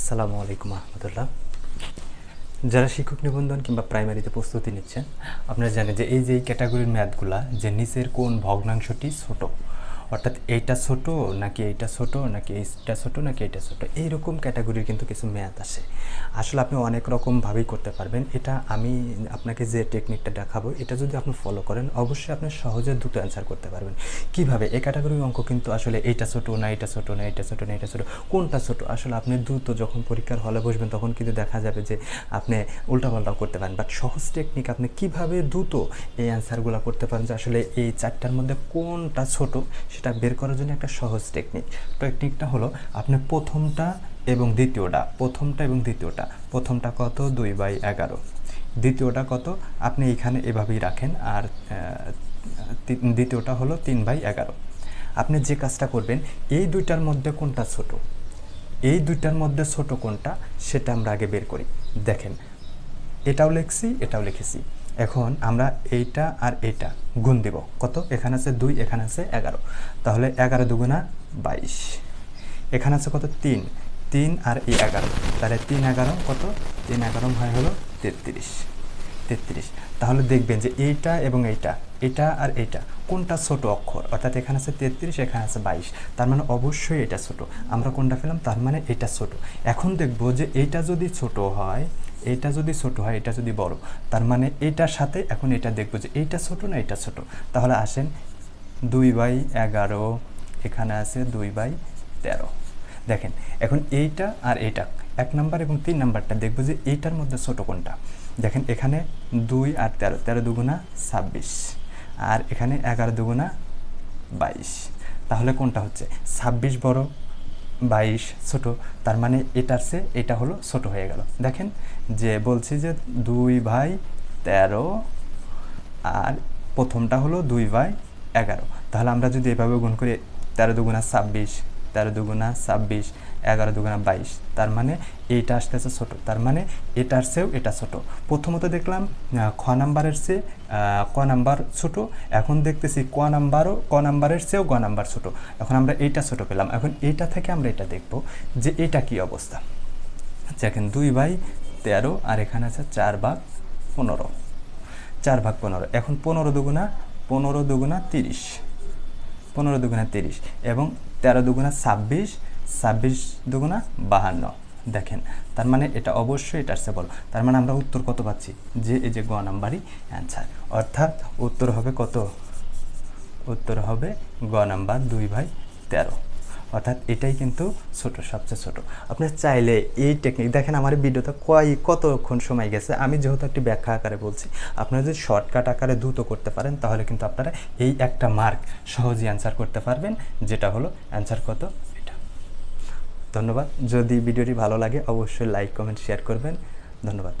আসসালামু আলাইকুম আহমদুল্লাহ। যারা শিক্ষক নিবন্ধন কিংবা প্রাইমারিতে প্রস্তুতি নিচ্ছেন, আপনারা জানেন যে এই যে ক্যাটাগরির ম্যাথগুলা, যে নিচের কোন ভগ্নাংশটি ছোট অর্থাৎ এইটা ছোট নাকি এইটা ছোট, নাকি এইটা ছোট, নাকি এইটা ছোট, এইরকম ক্যাটাগরির কিন্তু কিছু ম্যাথ আসে। আসলে আপনি অনেক রকমভাবেই করতে পারবেন। এটা আমি আপনাকে যে টেকনিকটা দেখাবো, এটা যদি আপনি ফলো করেন, অবশ্যই আপনি সহজে দুটো অ্যান্সার করতে পারবেন। কীভাবে? এই ক্যাটাগরির অঙ্ক কিন্তু আসলে এইটা ছোট না এটা ছোট না এটা ছোট না এটা ছোট। কোনটা ছোট? আসলে আপনি দ্রুত যখন পরীক্ষার হলে বসবেন, তখন কিন্তু দেখা যাবে যে আপনি উল্টাপাল্টাও করতে পারেন। বাট সহজ টেকনিক আপনি কীভাবে দ্রুত এই অ্যান্সারগুলো করতে পারেন যে আসলে এই চারটার মধ্যে কোনটা ছোট সেটা বের করার জন্য একটা সহজ টেকনিক টেকনিকটা হলো আপনি প্রথমটা এবং দ্বিতীয়টা, প্রথমটা এবং দ্বিতীয়টা, প্রথমটা কত? দুই বাই এগারো। দ্বিতীয়টা কত? আপনি এখানে এভাবেই রাখেন আর দ্বিতীয়টা হলো তিন বাই এগারো। আপনি যে কাজটা করবেন, এই দুইটার মধ্যে কোনটা ছোট? এই দুইটার মধ্যে ছোট কোনটা? সেটা আমরা আগে বের করি। দেখেন, এটাও লিখছি, এটাও লিখেছি। এখন আমরা এইটা আর এইটা গুণ দিব। কত? এখানে আছে দুই, এখানে আছে এগারো। তাহলে এগারো দুগুণা বাইশ। এখানে আছে কত? তিন। তিন আর এই এগারো। তাহলে তিন এগারো কত? তিন এগারো হয় হলো তেত্রিশ। তেত্রিশ। তাহলে দেখবেন যে এইটা এবং এইটা, এটা আর এইটা, কোনটা ছোট অক্ষর? অর্থাৎ এখানে আছে তেত্রিশ, এখানে আছে বাইশ। তার মানে অবশ্যই এটা ছোট। আমরা কোনটা পেলাম? তার মানে এটা ছোট। এখন দেখব যে এইটা যদি ছোট হয় এটা যদি ছোট হয়, এটা যদি বড়, তার মানে এটার সাথে এখন এটা দেখব যে এইটা ছোট না এটা ছোট। তাহলে আসেন দুই বাই এগারো, এখানে আছে দুই বাই তেরো। দেখেন, এখন এইটা আর এইটা এক নাম্বার এবং তিন নাম্বারটা দেখব যে এইটার মধ্যে ছোট কোনটা। দেখেন, এখানে দুই আর তেরো তেরো দুগুণা ছাব্বিশ, আর এখানে এগারো দুগুণা বাইশ। তাহলে কোনটা হচ্ছে? ছাব্বিশ বড় বাইশ ছোট, তার মানে এটার সে এটা হলো ছোট হয়ে গেল। দেখেন যে বলছি যে দুই ভাই তেরো আর প্রথমটা হলো দুই বাই এগারো। তাহলে আমরা যদি এভাবে গুণ করি, তেরো দুগুণা ছাব্বিশ তেরো দুগুণা ছাব্বিশ, এগারো দুগুণা বাইশ। তার মানে এইটা আসতেছে ছোট। তার মানে এটার চেয়েও এটা ছোট। প্রথমত দেখলাম খ নাম্বারের চেয়ে ক নাম্বার ছোট। এখন দেখতেছি ক নাম্বারও, ক নাম্বারের চেয়েও গ নাম্বার ছোট। এখন আমরা এইটা ছোট পেলাম। এখন এইটা থেকে আমরা এটা দেখব যে এটা কি অবস্থা। দেখেন দুই বাই তেরো, আর এখানে আছে চার ভাগ পনেরো। চার ভাগ পনেরো। এখন পনেরো দুগুণা পনেরো দুগুণা তিরিশ। পনেরো দুগুণা তিরিশ এবং তেরো দুগুণা ছাব্বিশ ছাব্বিশ দুগুণা বাহান্ন। দেখেন, তার মানে এটা অবশ্যই এটার সে বলো। তার মানে আমরা উত্তর কত পাচ্ছি? যে, এই যে গ নাম্বারই অ্যান্সার অর্থাৎ উত্তর হবে কত? উত্তর হবে গ নাম্বার দুই ভাই তেরো। অর্থাৎ এটাই কিন্তু ছোট, সবচেয়ে ছোট। আপনি চাইলে এই টেকনিক দেখেন আমার ভিডিওতে কয়, কতক্ষণ সময় গেছে, আমি যেহেতু একটি ব্যাখ্যা আকারে বলছি, আপনারা যদি শর্টকাট আকারে দ্রুত করতে পারেন, তাহলে কিন্তু আপনারা এই একটা মার্ক সহজেই অ্যান্সার করতে পারবেন, যেটা হলো অ্যান্সার কত এটা। ধন্যবাদ। যদি ভিডিওটি ভালো লাগে, অবশ্যই লাইক কমেন্ট শেয়ার করবেন। ধন্যবাদ।